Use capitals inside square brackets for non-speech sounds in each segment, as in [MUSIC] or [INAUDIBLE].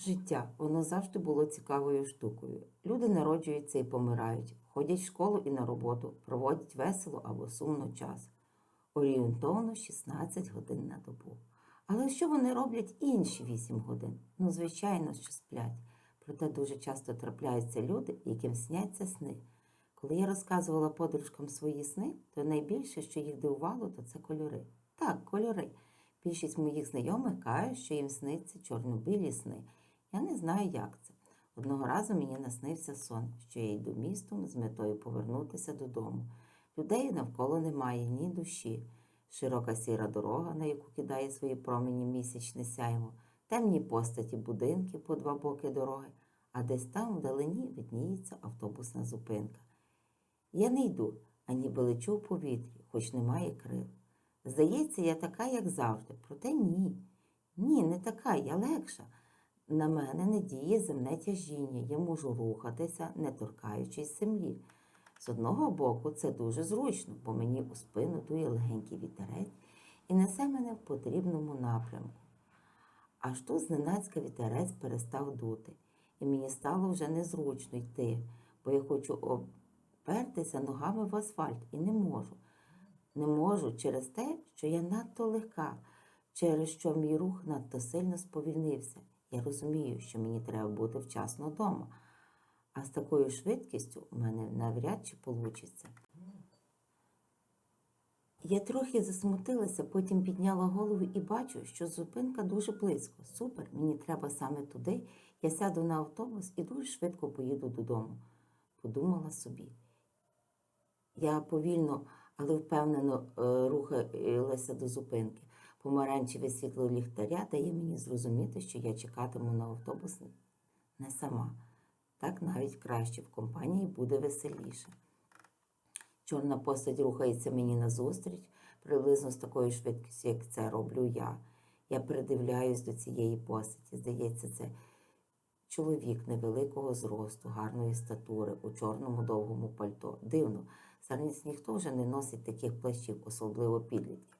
Життя, воно завжди було цікавою штукою. Люди народжуються і помирають, ходять в школу і на роботу, проводять весело або сумно час. Орієнтовно 16 годин на добу. Але що вони роблять інші 8 годин? Ну, звичайно, що сплять. Проте дуже часто трапляються люди, яким сняться сни. Коли я розказувала подружкам свої сни, то найбільше, що їх дивувало, то це кольори. Так, кольори. Більшість моїх знайомих кажуть, що їм сниться чорно-білі сни. Я не знаю, як це. Одного разу мені наснився сон, що я йду містом з метою повернутися додому. Людей навколо немає ні душі. Широка сіра дорога, на яку кидає свої промені місячне сяйво, темні постаті будинки по два боки дороги, а десь там вдалині видніється автобусна зупинка. Я не йду, а лечу в повітрі, хоч немає крил. Здається, я така, як завжди, проте ні. Ні, не така, я легша. На мене не діє земне тяжіння, я можу рухатися, не торкаючись землі. З одного боку, це дуже зручно, бо мені у спину дує легенький вітерець і несе мене в потрібному напрямку. Аж тут зненацька вітерець перестав дути, і мені стало вже незручно йти, бо я хочу опертися ногами в асфальт і не можу. Не можу через те, що я надто легка, через що мій рух надто сильно сповільнився. Я розумію, що мені треба бути вчасно вдома, а з такою швидкістю у мене навряд чи получиться. Я трохи засмутилася, потім підняла голову і бачу, що зупинка дуже близько. Супер, мені треба саме туди. Я сяду на автобус і дуже швидко поїду додому. Подумала собі. Я повільно, але впевнено е, рухалася до зупинки. Помаранчеве світло ліхтаря дає мені зрозуміти, що я чекатиму на автобус не сама. Так навіть краще в компанії буде веселіше. Чорна постать рухається мені назустріч, приблизно з такою швидкістю, як це роблю я. Я придивляюсь до цієї постаті. Здається, це чоловік невеликого зросту, гарної статури, у чорному довгому пальто. Дивно, зараз ніхто вже не носить таких плащів, особливо підлітків.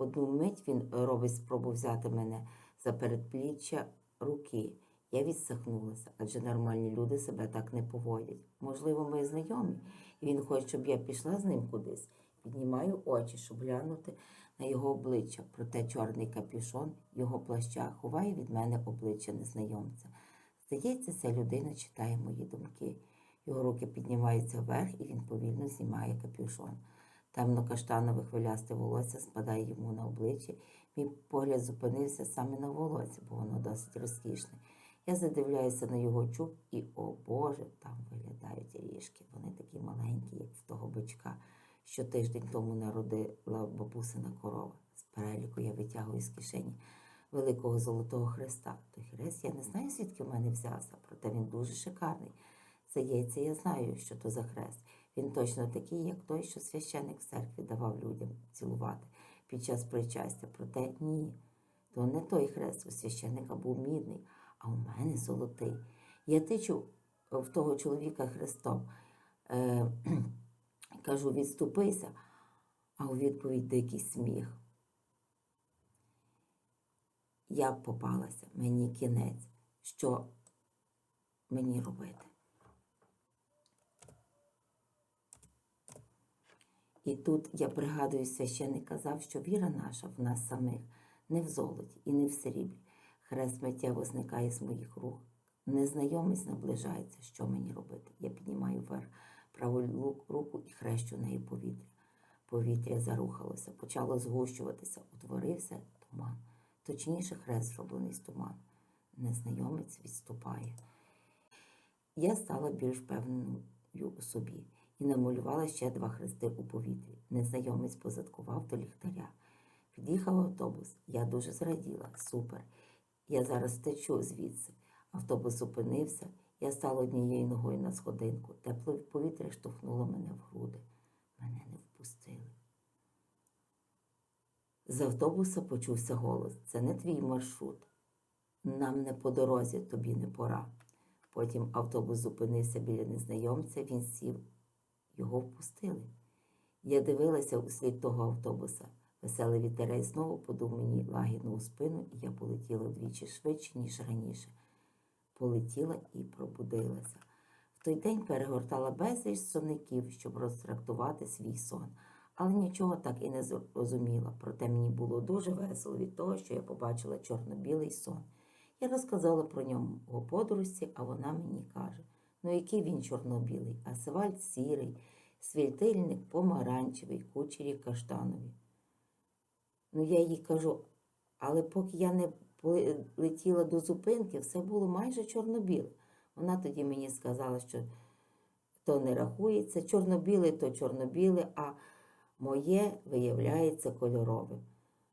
Одну мить він робить спробу взяти мене за передпліччя руки. Я відсахнулася, адже нормальні люди себе так не поводять. Можливо, ми знайомі, і він хоче, щоб я пішла з ним кудись. Піднімаю очі, щоб глянути на його обличчя, проте чорний капюшон його плаща ховає від мене обличчя незнайомця. Здається, ця людина читає мої думки. Його руки піднімаються вверх, і він повільно знімає капюшон. Темно-каштанове хвилясте волосся спадає йому на обличчя. Мій погляд зупинився саме на волосі, бо воно досить розкішне. Я задивляюся на його чуб і, о Боже, там виглядають ріжки. Вони такі маленькі, як в того бичка, що тиждень тому народила бабусина корова. З переліку я витягую з кишені великого золотого хреста. Той хрест я не знаю, звідки в мене взявся, проте він дуже шикарний. Здається, я знаю, що то за хрест. Він точно такий, як той, що священик в церкві давав людям цілувати під час причастя. Проте ні, то не той хрест у священика був мідний, а у мене золотий. Я тичу в того чоловіка хрестом, е, [CLEARS THROAT] кажу, відступися, а у відповідь дикий сміх. Я попалася, мені кінець. Що мені робити? І тут я пригадую, священик казав, що віра наша в нас самих не в золоті і не в сріблі. Хрест миттєво зникає з моїх рук. Незнайомець наближається, що мені робити. Я піднімаю вверх праву руку і хрещу нею повітря. Повітря зарухалося, почало згущуватися, утворився туман. Точніше, хрест зроблений з туману. Незнайомець відступає. Я стала більш впевненою у собі і намалювала ще два хрести у повітрі. Незнайомець позадкував до ліхтаря. Під'їхав автобус. Я дуже зраділа. Супер. Я зараз течу звідси. Автобус зупинився. Я стала однією ногою на сходинку. Тепле повітря штовхнуло мене в груди. Мене не впустили. З автобуса почувся голос. Це не твій маршрут. Нам не по дорозі, тобі не пора. Потім автобус зупинився біля незнайомця, він сів. Його впустили. Я дивилася у слід того автобуса. Веселий вітерець знову подув мені лагідно у спину, і я полетіла вдвічі швидше, ніж раніше. полетіла і пробудилася. В той день перегортала безліч сонників, щоб розтрактувати свій сон, але нічого так і не зрозуміла. Проте мені було дуже весело від того, що я побачила чорно-білий сон. Я розказала про нього подружці, а вона мені каже: ну який він чорно-білий, асфальт сірий, світильник помаранчевий, кучері каштанові. Ну, я їй кажу, але поки я не летіла до зупинки, все було майже чорно-біле. Вона тоді мені сказала, що то не рахується, чорно-біле то чорно-біле, а моє виявляється кольоровим.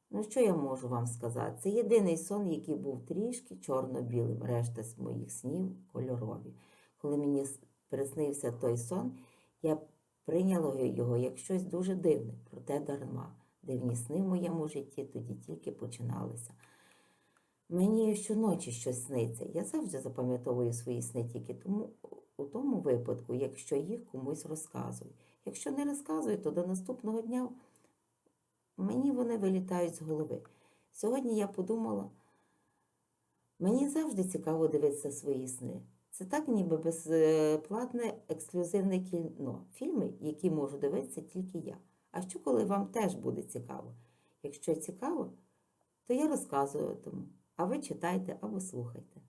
Ну, що я можу вам сказати? Це єдиний сон, який був трішки чорно-білим, решта з моїх снів кольорові. Коли мені приснився той сон, я прийняла його як щось дуже дивне, проте дарма. Дивні сни в моєму житті тоді тільки починалися. Мені щоночі щось сниться. Я завжди запам'ятовую свої сни тільки тому, у тому випадку, якщо їх комусь розказую. Якщо не розказую, то до наступного дня мені вони вилітають з голови. Сьогодні я подумала, мені завжди цікаво дивитися свої сни. Це так, ніби безплатне ексклюзивне кіно, фільми, які можу дивитися тільки я. А що, коли вам теж буде цікаво? Якщо цікаво, то я розказуватиму, а ви читайте або слухайте.